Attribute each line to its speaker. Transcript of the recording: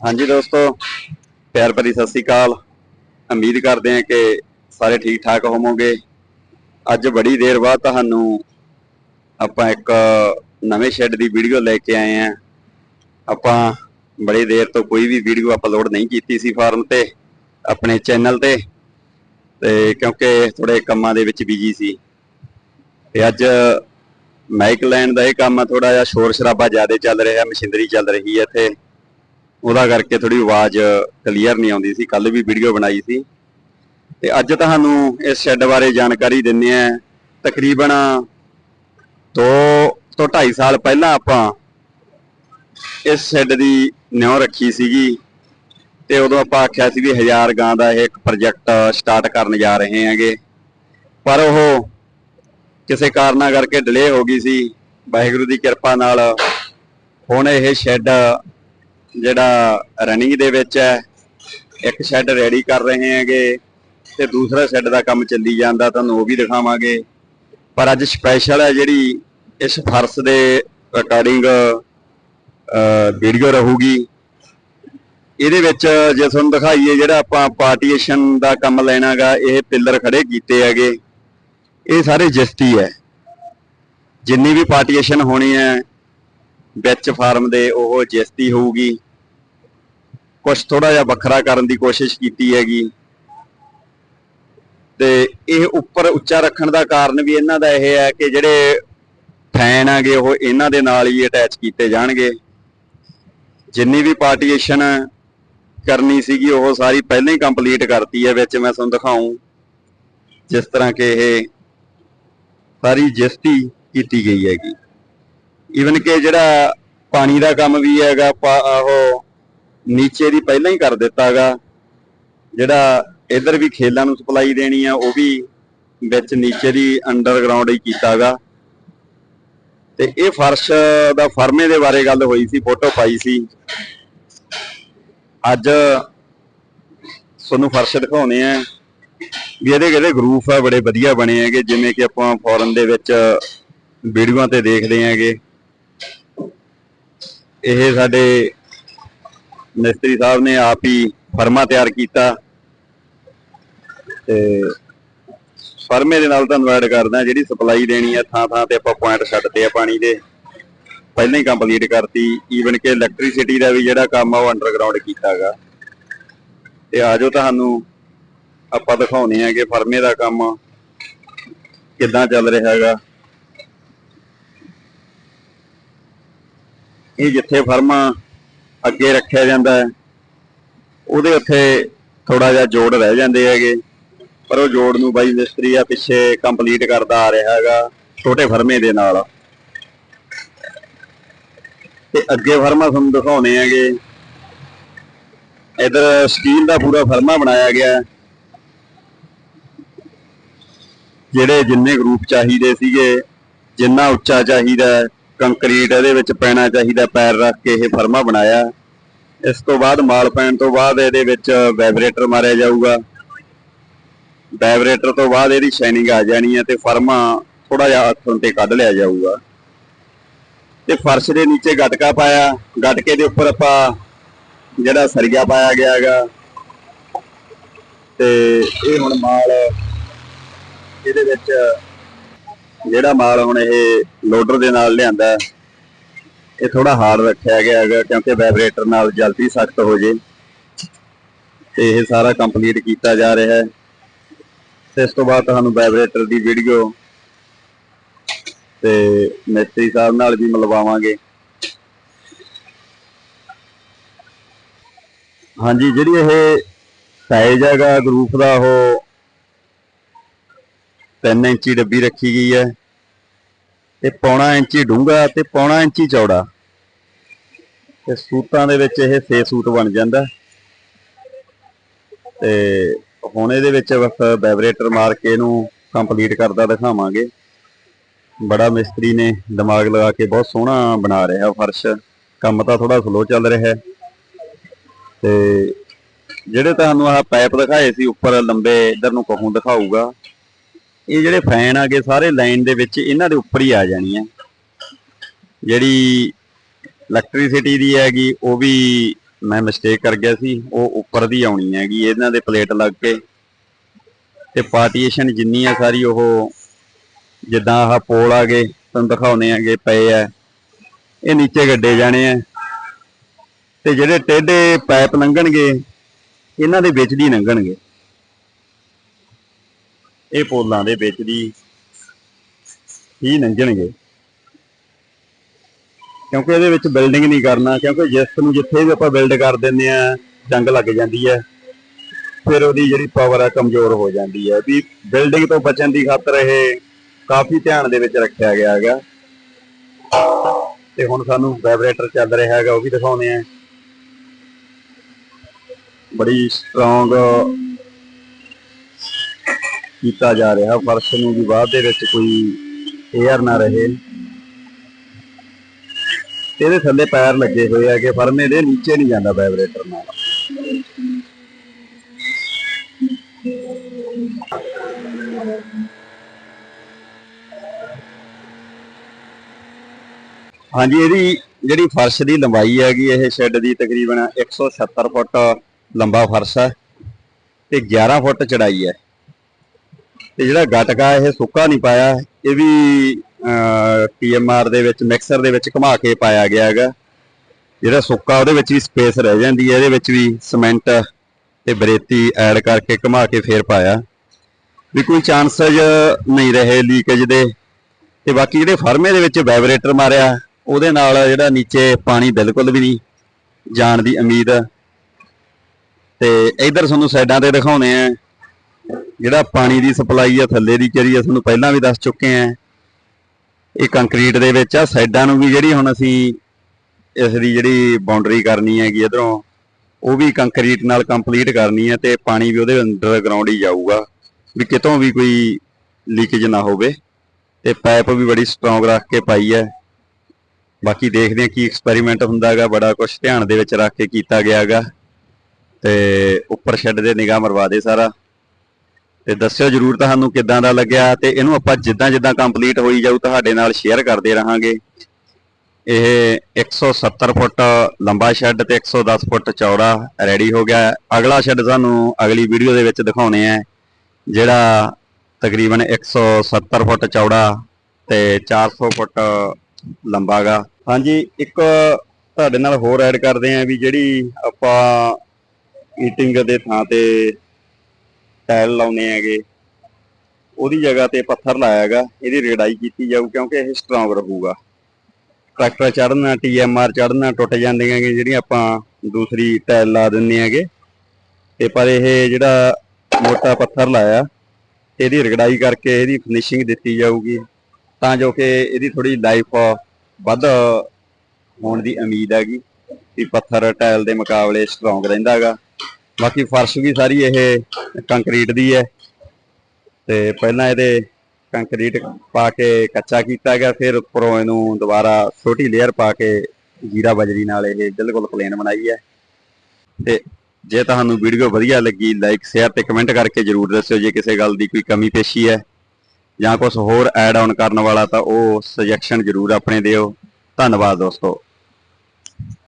Speaker 1: ਹਾਂਜੀ ਦੋਸਤੋ, ਪਿਆਰ ਭਰੀ ਸਤਿ ਸ੍ਰੀ ਅਕਾਲ। ਉਮੀਦ ਕਰਦੇ ਹਾਂ ਕਿ ਸਾਰੇ ਠੀਕ ਠਾਕ ਹੋਵੋਗੇ। ਅੱਜ ਬੜੀ ਦੇਰ ਬਾਅਦ ਤੁਹਾਨੂੰ ਆਪਾਂ ਇੱਕ ਨਵੇਂ ਸ਼ੈੱਡ ਦੀ ਵੀਡੀਓ ਲੈ ਕੇ ਆਏ ਹਾਂ। ਆਪਾਂ ਬੜੀ ਦੇਰ ਤੋਂ ਕੋਈ ਵੀ ਵੀਡੀਓ ਅਪਲੋਡ ਨਹੀਂ ਕੀਤੀ ਸੀ ਫਾਰਮ ਤੇ, ਆਪਣੇ ਚੈਨਲ ਤੇ ਤੇ ਕਿਉਂਕਿ ਥੋੜੇ ਕੰਮਾਂ ਦੇ ਵਿੱਚ ਬਿਜ਼ੀ ਸੀ। ਤੇ ਅੱਜ ਮਾਈਕ ਲੈਣ ਦਾ ਇਹ ਕੰਮ ਆ ਥੋੜਾ ਜਿਹਾ ਸ਼ੋਰ ਸ਼ਰਾਬਾ ਜ਼ਿਆਦਾ ਚੱਲ ਰਿਹਾ, ਮਸ਼ੀਨਰੀ ਚੱਲ ਰਹੀ ਹੈ ਇੱਥੇ। ਉਹਦਾ ਕਰਕੇ ਥੋੜੀ ਆਵਾਜ਼ ਕਲੀਅਰ ਨਹੀਂ ਆਉਂਦੀ ਸੀ। ਕੱਲ ਵੀ ਵੀਡੀਓ ਬਣਾਈ ਸੀ। ਤੇ ਅੱਜ ਤੁਹਾਨੂੰ ਇਸ ਸ਼ੈੱਡ ਬਾਰੇ ਜਾਣਕਾਰੀ ਦਿੰਨੇ ਆ ਤਕਰੀਬਨ 2 ਤੋਂ 2.5 ਸਾਲ ਪਹਿਲਾਂ ਆਪਾਂ ਇਸ ਸ਼ੈੱਡ ਦੀ ਨਿਉ ਰੱਖੀ ਸੀਗੀ। ਤੇ ਉਦੋਂ ਆਪਾਂ ਆਖਿਆ ਸੀ ਵੀ ਹਜ਼ਾਰ ਗਾਂ ਦਾ ਇਹ ਇੱਕ ਪ੍ਰੋਜੈਕਟ ਸਟਾਰਟ ਕਰਨ ਜਾ ਰਹੇ ਹਾਂਗੇ। ਪਰ ਉਹ ਕਿਸੇ ਕਾਰਨਾਂ ਕਰਕੇ ਡਿਲੇ ਹੋ ਗਈ ਸੀ। ਵਾਹਿਗੁਰੂ ਦੀ ਕਿਰਪਾ ਨਾਲ ਹੁਣ ਇਹ ਸ਼ੈੱਡ ਜਿਹੜਾ ਰਨਿੰਗ ਦੇ ਵਿੱਚ ਹੈ, ਇੱਕ ਸ਼ੈੱਡ ਰੈਡੀ ਕਰ ਰਹੇ ਹੈਗੇ ਤੇ ਦੂਸਰਾ ਸ਼ੈੱਡ ਦਾ ਕੰਮ ਚੱਲੀ ਜਾਂਦਾ, ਤੁਹਾਨੂੰ ਉਹ ਵੀ ਦਿਖਾਵਾਂਗੇ। ਪਰ ਅੱਜ ਸਪੈਸ਼ਲ ਹੈ ਜਿਹੜੀ ਇਸ ਫਰਸ਼ ਦੇ ਅਕਾਰਡਿੰਗ ਵੀਡੀਓ ਰਹੂਗੀ। ਇਹਦੇ ਵਿੱਚ ਜੇ ਤੁਹਾਨੂੰ ਦਿਖਾਈਏ ਜਿਹੜਾ ਆਪਾਂ ਪਾਰਟੀਸ਼ਨ ਦਾ ਕੰਮ ਲੈਣਾਗਾ, ਇਹ ਪਿੱਲਰ ਖੜੇ ਕੀਤੇ ਹੈਗੇ। ਇਹ ਸਾਰੇ ਜਸਤੀ ਹੈ। ਜਿੰਨੀ ਵੀ ਪਾਰਟੀਸ਼ਨ ਹੋਣੀ ਹੈ, ਵਿੱਚ ਫਾਰਮ ਦੇ ਉਹ ਜਸਤੀ ਹੋਊਗੀ। ਕੁਝ ਥੋੜਾ ਜਿਹਾ ਵੱਖਰਾ ਕਰਨ ਦੀ ਕੋਸ਼ਿਸ਼ ਕੀਤੀ ਹੈਗੀ। ਤੇ ਇਹ ਉੱਪਰ ਉੱਚਾ ਰੱਖਣ ਦਾ ਕਾਰਨ ਵੀ ਇਹਨਾਂ ਦਾ ਇਹ ਹੈ ਕਿ ਜਿਹੜੇ ਫੈਨ ਆਗੇ ਉਹ ਇਹਨਾਂ ਦੇ ਨਾਲ ਹੀ ਅਟੈਚ ਕੀਤੇ ਜਾਣਗੇ। ਜਿੰਨੀ ਵੀ ਪਾਰਟੀਸ਼ਨ ਕਰਨੀ ਸੀਗੀ, ਉਹ ਸਾਰੀ ਪਹਿਲਾਂ ਹੀ ਕੰਪਲੀਟ ਕਰਤੀ ਹੈ, ਵਿੱਚ ਮੈਂ ਤੁਹਾਨੂੰ ਦਿਖਾਉਂ। ਜਿਸ ਤਰ੍ਹਾਂ ਕਿ ਇਹ ਸਾਰੀ ਜਸਤੀ ਕੀਤੀ ਗਈ ਹੈਗੀ। ਈਵਨ ਕਿ ਜਿਹੜਾ ਪਾਣੀ ਦਾ ਕੰਮ ਵੀ ਹੈਗਾ, ਪਾ- ਉਹ ਨੀਚੇ ਦੀ ਪਹਿਲਾਂ ਹੀ ਕਰ ਦਿੱਤਾਗਾ। ਜਿਹੜਾ ਇਧਰ ਵੀ ਖੇਲਾਂ ਨੂੰ ਸਪਲਾਈ ਦੇਣੀ ਆ, ਉਹ ਵੀ ਵਿੱਚ ਨੀਚੇ ਦੀ ਅੰਡਰਗਰਾਉਂਡ ਹੀ ਕੀਤਾਗਾ। ਤੇ ਇਹ ਫਰਸ਼ ਦਾ ਫਰਮੇ ਦੇ ਬਾਰੇ ਗੱਲ ਹੋਈ ਸੀ, ਫੋਟੋ ਪਾਈ ਸੀ। ਅੱਜ ਤੁਹਾਨੂੰ ਫਰਸ਼ ਦਿਖਾਉਣੇ ਆ। ਵੀ ਇਹਦੇ ਕਿਹੜੇ ਗਰੂਪ ਆ, ਬੜੇ ਵਧੀਆ ਬਣੇ ਹੈਗੇ, ਜਿਵੇਂ ਕਿ ਆਪਾਂ ਫੋਰਨ ਦੇ ਵਿੱਚ ਵੀਡੀਓਆਂ ਤੇ ਦੇਖਦੇ ਹੈਗੇ। ਇਹ ਸਾਡੇ ਮਿਸਤਰੀ ਸਾਹਿਬ ਨੇ ਆਪ ਹੀ ਫਰਮਾ ਤਿਆਰ ਕੀਤਾ। ਤੇ ਫਰਮੇ ਦੇ ਨਾਲ ਤੁਹਾਨੂੰ ਕਰਦਾ, ਜਿਹੜੀ ਸਪਲਾਈ ਦੇਣੀ ਆ, ਥਾਂ ਥਾਂ ਤੇ ਆਪਾਂ ਪੁਆਇੰਟ ਛੱਡਦੇ ਆ ਪਾਣੀ ਦੇ। ਪਹਿਲਾਂ ਹੀ ਕੰਪਲੀਟ ਕਰਤੀ। ਈਵਨ ਕਿ ਇਲੈਕਟ੍ਰਿਸਿਟੀ ਦਾ ਵੀ ਜਿਹੜਾ ਕੰਮ ਆ, ਉਹ ਅੰਡਰਗਰਾਉਂਡ ਕੀਤਾਗਾ ਤੇ ਆਜੋ ਤੁਹਾਨੂੰ, ਆਪਾਂ ਦਿਖਾਉਨੇ ਆ ਕਿ ਫਰਮੇ ਦਾ ਕੰਮ ਕਿੱਦਾਂ ਚੱਲ ਰਿਹਾ ਹੈਗਾ ਇਹ ਜਿੱਥੇ ਫਰਮਾ ਅੱਗੇ ਰੱਖਿਆ ਜਾਂਦਾ ਹੈ। ਉਹਦੇ ਉੱਥੇ ਥੋੜਾ ਜਿਹਾ ਜੋੜ ਰਹਿ ਜਾਂਦੇ ਹੈਗੇ। ਪਰ ਉਹ ਜੋੜ ਨੂੰ ਬਾਈ ਮਿਸਤਰੀ ਆ, ਪਿੱਛੇ ਕੰਪਲੀਟ ਕਰਦਾ ਆ ਰਿਹਾ ਹੈਗਾ, ਛੋਟੇ ਫਰਮੇ ਦੇ ਨਾਲ। ਤੇ ਅੱਗੇ ਫਰਮਾ ਤੁਹਾਨੂੰ ਦਿਖਾਉਣੇ ਹੈਗੇ। ਇਧਰ ਸਟੀਲ ਦਾ ਪੂਰਾ ਫਰਮਾ ਬਣਾਇਆ ਗਿਆ ਜਿਹੜੇ ਜਿੰਨੇ ਗਰੂਪ ਚਾਹੀਦੇ ਸੀਗੇ, ਜਿੰਨਾ ਉੱਚਾ ਚਾਹੀਦਾ ਕੰਕਰੀਟ ਇਹਦੇ ਵਿੱਚ ਪੈਣਾ ਚਾਹੀਦਾ, ਪੈਰ ਰੱਖ ਕੇ ਇਹ ਫਰਮਾ ਬਣਾਇਆ। ਇਸ ਤੋਂ ਬਾਅਦ ਮਾਲ ਪੈਣ ਤੋਂ ਬਾਅਦ ਇਹਦੇ ਵਿੱਚ ਵਾਈਬ੍ਰੇਟਰ ਮਾਰਿਆ ਜਾਊਗਾ। ਵਾਈਬ੍ਰੇਟਰ ਤੋਂ ਬਾਅਦ ਇਹਦੀ ਸ਼ਾਈਨਿੰਗ ਆ ਜਾਣੀ ਹੈ ਤੇ ਫਰਮਾ ਥੋੜਾ ਜਿਹਾ ਹੱਥੋਂ ਤੇ ਕੱਢ ਲਿਆ ਜਾਊਗਾ। ਤੇ ਫਰਸ਼ ਦੇ ਨੀਚੇ ਗਟਕਾ ਪਾਇਆ। ਗਟਕੇ ਦੇ ਉੱਪਰ ਆਪਾਂ ਜਿਹੜਾ ਸਰੀਆ ਪਾਇਆ ਗਿਆ ਹੈਗਾ। ਤੇ ਇਹ ਹੁਣ ਮਾਲ ਇਹਦੇ ਵਿੱਚ ਜਿਹੜਾ ਮਾਲ ਹੁਣ ਇਹ ਲੋਡਰ ਦੇ ਨਾਲ ਲਿਆਂਦਾ ਇਹ ਥੋੜਾ ਹਾਰਡ ਰੱਖਿਆ ਗਿਆ ਹੈਗਾ ਕਿਉਂਕਿ ਵਾਈਬ੍ਰੇਟਰ ਨਾਲ ਜਲਦੀ ਸਖਤ ਹੋ ਜੇ। ਤੇ ਇਹ ਸਾਰਾ ਕੰਪਲੀਟ ਕੀਤਾ ਜਾ ਰਿਹਾ ਹੈ। ਤੇ ਇਸ ਤੋਂ ਬਾਅਦ ਤੁਹਾਨੂੰ ਵਾਈਬ੍ਰੇਟਰ ਦੀ ਵੀਡੀਓ ਤੇ ਮਿਸਤਰੀ ਸਾਹਿਬ ਨਾਲ ਵੀ ਮਿਲਵਾਵਾਂਗੇ। ਹਾਂਜੀ, ਜਿਹੜੀ ਇਹ ਸਾਈਜ਼ ਹੈਗਾ ਗਰੂਪ ਦਾ ਉਹ 3 ਇੰਚੀ ਡੱਬੀ ਰੱਖੀ ਗਈ ਹੈ। ਤੇ ਪੌਣਾ ਇੰਚੀ ਡੂੰਘਾ ਤੇ ਪੌਣਾ ਇੰਚੀ ਚੌੜਾ। ਤੇ ਸੂਤਾਂ ਦੇ ਵਿੱਚ ਇਹ 6 ਸੂਟ ਬਣ ਜਾਂਦਾ। ਤੇ ਹੁਣ ਇਹਦੇ ਵਿੱਚ ਬਸ ਵਾਈਬ੍ਰੇਟਰ ਮਾਰ ਕੇ ਇਹਨੂੰ ਕੰਪਲੀਟ ਕਰਦਾ ਦਿਖਾਵਾਂਗੇ। ਬੜਾ ਮਿਸਤਰੀ ਨੇ ਦਿਮਾਗ ਲਗਾ ਕੇ ਬਹੁਤ ਸੋਹਣਾ ਬਣਾ ਰਿਹਾ ਫਰਸ਼। ਕੰਮ ਤਾਂ ਥੋੜਾ ਸਲੋ ਚੱਲ ਰਿਹਾ ਤੇ ਜਿਹੜੇ ਤੁਹਾਨੂੰ ਆਹ ਪਾਈਪ ਦਿਖਾਏ ਸੀ, ਉੱਪਰ ਲੰਬੇ ਇਧਰ ਨੂੰ ਕਹੂੰ ਦਿਖਾਊਗਾ। ਇਹ ਜਿਹੜੇ ਫੈਨ ਆਗੇ ਸਾਰੇ ਲਾਈਨ ਦੇ ਵਿੱਚ ਇਹਨਾਂ ਦੇ ਉੱਪਰ ਹੀ ਆ ਜਾਣੀ ਹੈ ਜਿਹੜੀ ਇਲੈਕਟ੍ਰਿਸਿਟੀ ਦੀ ਹੈਗੀ, ਉਹ ਵੀ ਮੈਂ ਮਿਸਟੇਕ ਕਰ ਗਿਆ ਸੀ। ਉਹ ਉੱਪਰ ਦੀ ਆਉਣੀ ਹੈਗੀ, ਇਹਨਾਂ ਦੇ ਪਲੇਟ ਲੱਗ ਕੇ। ਤੇ ਪਾਰਟੀਸ਼ਨ ਜਿੰਨੀ ਆ ਸਾਰੀ, ਉਹ ਜਿੱਦਾਂ ਆਹ ਪੋਲ ਆ ਗਏ, ਤੁਹਾਨੂੰ ਦਿਖਾਉਨੇ ਆਗੇ, ਪਏ ਆ। ਇਹ ਨੀਚੇ ਗੱਡੇ ਜਾਣੇ ਆ। ਤੇ ਜਿਹੜੇ ਟੇਢੇ ਪਾਈਪ ਲੰਘਣਗੇ, ਇਹਨਾਂ ਦੇ ਵਿੱਚ ਦੀ ਲੰਘਣਗੇ। ਇਹ ਪੋਲਾਂ ਦੇ ਵਿੱਚ ਦੀ ਹੀ ਲੰਘਣਗੇ ਕਿਉਂਕਿ ਇਹਦੇ ਵਿੱਚ ਬਿਲਡਿੰਗ ਨਹੀਂ ਕਰਨਾ, ਕਿਉਂਕਿ ਜਿਸ ਨੂੰ ਜਿੱਥੇ ਵੀ ਆਪਾਂ ਬਿਲਡ ਕਰ ਦਿੰਦੇ ਆ ਜੰਗ ਲੱਗ ਜਾਂਦੀ ਹੈ। ਫਿਰ ਉਹਦੀ ਜਿਹੜੀ ਪਾਵਰ ਆ ਕਮਜ਼ੋਰ ਹੋ ਜਾਂਦੀ ਹੈ। ਵੀ ਬਿਲਡਿੰਗ ਤੋਂ ਬਚਣ ਦੀ ਖਾਤਰ ਇਹ ਕਾਫੀ ਧਿਆਨ ਦੇ ਵਿੱਚ ਰੱਖਿਆ ਗਿਆ ਹੈਗਾ। ਤੇ ਹੁਣ ਸਾਨੂੰ ਵਾਈਬ੍ਰੇਟਰ ਚੱਲ ਰਿਹਾ ਹੈਗਾ, ਉਹ ਵੀ ਦਿਖਾਉਂਦੇ ਆ ਬੜੀ ਸਟਰੋਂਗ ਕੀਤਾ ਜਾ ਰਿਹਾ। ਫਰਸ਼ ਨੂੰ ਵੀ ਬਾਅਦ ਦੇ ਵਿੱਚ ਕੋਈ ਏਅਰ ਨਾ ਰਹੇ। ਇਹਦੇ ਥੱਲੇ ਪੈਰ ਲੱਗੇ ਹੋਏ ਹੈਗੇ। ਫਰਮੇ ਦੇ ਨੀਚੇ ਨਹੀਂ ਜਾਂਦਾ ਵਾਈਬ੍ਰੇਟਰ ਨਾਲ। ਹਾਂਜੀ, ਇਹਦੀ ਜਿਹੜੀ ਫਰਸ਼ ਦੀ ਲੰਬਾਈ ਹੈਗੀ, ਇਹ ਸ਼ੈੱਡ ਦੀ ਤਕਰੀਬਨ 170 ਫੁੱਟ ਲੰਬਾ ਫਰਸ਼ ਹੈ ਤੇ 11 ਫੁੱਟ ਚੜਾਈ ਹੈ। ਤੇ ਜਿਹੜਾ ਗਟਕਾ ਇਹ ਸੁੱਕਾ ਨਹੀਂ ਪਾਇਆ, ਇਹ ਵੀ ਪੀਐਮਆਰ ਦੇ ਵਿੱਚ ਮਿਕਸਰ ਦੇ ਵਿੱਚ ਘੁਮਾ ਕੇ ਪਾਇਆ ਗਿਆ ਹੈਗਾ। ਜਿਹੜਾ ਸੁੱਕਾ, ਉਹਦੇ ਵਿੱਚ ਵੀ ਸਪੇਸ ਰਹਿ ਜਾਂਦੀ ਹੈ, ਇਹਦੇ ਵਿੱਚ ਵੀ ਸੀਮੈਂਟ ਤੇ ਬਰੇਤੀ ਐਡ ਕਰਕੇ ਘੁਮਾ ਕੇ ਫੇਰ ਪਾਇਆ। ਵੀ ਕੋਈ ਚਾਂਸਸ ਨਹੀਂ ਰਹੇ ਲੀਕੇਜ ਦੇ। ਤੇ ਬਾਕੀ ਜਿਹੜੇ ਫਰਮੇ ਦੇ ਵਿੱਚ ਵਾਈਬ੍ਰੇਟਰ ਮਾਰਿਆ, ਉਹਦੇ ਨਾਲ ਜਿਹੜਾ ਨੀਚੇ ਪਾਣੀ ਬਿਲਕੁਲ ਵੀ ਨਹੀਂ ਜਾਣ ਦੀ ਉਮੀਦ। ਹੈ ਤੇ ਇਧਰ ਤੁਹਾਨੂੰ ਸਾਈਡਾਂ ਤੇ ਦਿਖਾਉਣੇ ਆ ਜਿਹੜਾ ਪਾਣੀ ਦੀ ਸਪਲਾਈ ਆ, ਥੱਲੇ ਦੀ ਕਰੀ ਆ ਤੁਹਾਨੂੰ ਪਹਿਲਾਂ ਵੀ ਦੱਸ ਚੁੱਕੇ ਆ, ਇਹ ਕੰਕਰੀਟ ਦੇ ਵਿੱਚ ਆ, ਸਾਈਡਾਂ ਨੂੰ ਵੀ ਜਿਹੜੀ ਹੁਣ ਅਸੀਂ ਇਸ ਦੀ ਜਿਹੜੀ ਬਾਉਂਡਰੀ ਕਰਨੀ ਹੈਗੀ ਇਧਰੋਂ, ਉਹ ਵੀ ਕੰਕਰੀਟ ਨਾਲ ਕੰਪਲੀਟ ਕਰਨੀ ਹੈ ਤੇ ਪਾਣੀ ਵੀ ਉਹਦੇ ਅੰਡਰਗਰਾਉਂਡ ਹੀ ਜਾਊਗਾ, ਵੀ ਕਿਤੋਂ ਵੀ ਕੋਈ ਲੀਕੇਜ ਨਾ ਹੋਵੇ ਤੇ ਪਾਈਪ ਵੀ ਬੜੀ ਸਟਰੋਂਗ ਰੱਖ ਕੇ ਪਾਈ ਹੈ ਬਾਕੀ ਦੇਖਦੇ ਹਾਂ ਕੀ ਐਕਸਪੈਰੀਮੈਂਟ ਹੁੰਦਾ ਹੈਗਾ, ਬੜਾ ਕੁਝ ਧਿਆਨ ਦੇ ਵਿੱਚ ਰੱਖ ਕੇ ਕੀਤਾ ਗਿਆ ਹੈਗਾ ਤੇ ਉੱਪਰ ਸ਼ੈੱਡ ਦੇ ਨਿਗਾਹ ਮਰਵਾ ਦੇ ਸਾਰਾ। ਤੇ ਦੱਸਿਓ ਜਰੂਰ ਤੁਹਾਨੂੰ ਕਿੱਦਾਂ ਦਾ ਲੱਗਿਆ ਤੇ ਇਹਨੂੰ ਆਪਾਂ ਜਿੱਦਾਂ ਜਿੱਦਾਂ ਕੰਪਲੀਟ ਹੋਈ ਜਾਊ ਤੁਹਾਡੇ ਨਾਲ ਸ਼ੇਅਰ ਕਰਦੇ ਰਹਾਂਗੇ। ਇਹ 170 ਫੁੱਟ ਲੰਬਾ ਸ਼ੈੱਡ ਤੇ 110 ਫੁੱਟ ਚੌੜਾ ਰੈਡੀ ਹੋ ਗਿਆ। ਅਗਲਾ ਸ਼ੈੱਡ ਤੁਹਾਨੂੰ ਅਗਲੀ ਵੀਡੀਓ ਦੇ ਵਿੱਚ ਦਿਖਾਉਣੇ ਆ, ਜਿਹੜਾ ਤਕਰੀਬਨ 170 ਫੁੱਟ ਚੌੜਾ ਤੇ 400 ਫੁੱਟ ਲੰਬਾ ਗਾ। ਹਾਂਜੀ, ਇੱਕ ਤੁਹਾਡੇ ਨਾਲ ਹੋਰ ਐਡ ਕਰਦੇ ਆਂ ਵੀ ਜਿਹੜੀ ਆਪਾਂ ਈਟਿੰਗ ਦੇ ਥਾਂ ਤੇ ਟਾਇਲ ਲਾਉਨੇ ਹੈਗੇ। ਉਹਦੀ ਜਗ੍ਹਾ ਤੇ ਪੱਥਰ ਲਾਇਆ ਹੈਗਾ। ਇਹਦੀ ਰੇਡਾਈ ਕੀਤੀ ਜਾਊ ਕਿਉਂਕਿ ਇਹ ਸਟਰੋਂਗ ਰਹੂਗਾ। ਟਰੈਕਟਰ ਚੜਨਾ ਟੀਐਮਆਰ ਚੜਨਾ ਟੁੱਟ ਜਾਂਦੀਆਂ ਹੈਗੀਆਂ ਜਿਹੜੀਆਂ ਆਪਾਂ ਦੂਸਰੀ ਟਾਇਲ ਲਾ ਦਿੰਨੇ ਹੈਗੇ। ਤੇ ਪਰ ਇਹ ਜਿਹੜਾ ਮੋਟਾ ਪੱਥਰ ਲਾਇਆ, ਇਹਦੀ ਰਗੜਾਈ ਕਰਕੇ ਇਹਦੀ ਫਿਨਿਸ਼ਿੰਗ ਦਿੱਤੀ ਜਾਊਗੀ। ਤਾਂ ਜੋ ਕਿ ਇਹਦੀ ਥੋੜੀ ਲਾਈਫ ਵੱਧ ਹੋਣ ਦੀ ਉਮੀਦ ਹੈਗੀ ਵੀ ਪੱਥਰ ਟਾਇਲ ਦੇ ਮੁਕਾਬਲੇ ਸਟਰੋਂਗ ਰਹਿੰਦਾ ਹੈਗਾ। ਬਾਕੀ ਫਰਸ਼ ਵੀ ਸਾਰੀ ਇਹ ਕੰਕਰੀਟ ਦੀ ਹੈ। ਤੇ ਪਹਿਲਾਂ ਇਹਦੇ ਕੰਕਰੀਟ ਪਾ ਕੇ ਕੱਚਾ ਕੀਤਾ ਗਿਆ, ਫਿਰ ਉੱਪਰੋਂ ਇਹਨੂੰ ਦੁਬਾਰਾ ਛੋਟੀ ਲੇਅਰ ਪਾ ਕੇ ਜੀਰਾ ਬਜਰੀ ਨਾਲ ਇਹ ਬਿਲਕੁਲ ਪਲੇਨ ਬਣਾਈ ਹੈ। ਤੇ ਜੇ ਤੁਹਾਨੂੰ ਵੀਡੀਓ ਵਧੀਆ ਲੱਗੀ ਲਾਈਕ ਸ਼ੇਅਰ ਤੇ ਕਮੈਂਟ ਕਰਕੇ ਜਰੂਰ ਦੱਸਿਓ ਜੇ ਕਿਸੇ ਗੱਲ ਦੀ ਕੋਈ ਕਮੀ ਪੇਸ਼ੀ ਹੈ। ਜਾਂ ਕੁਝ ਹੋਰ ਐਡ ਆਨ ਕਰਨ ਵਾਲਾ ਤਾਂ ਉਹ ਸੁਜੈਕਸ਼ਨ ਜਰੂਰ ਆਪਣੇ ਦਿਓ। ਧੰਨਵਾਦ ਦੋਸਤੋ।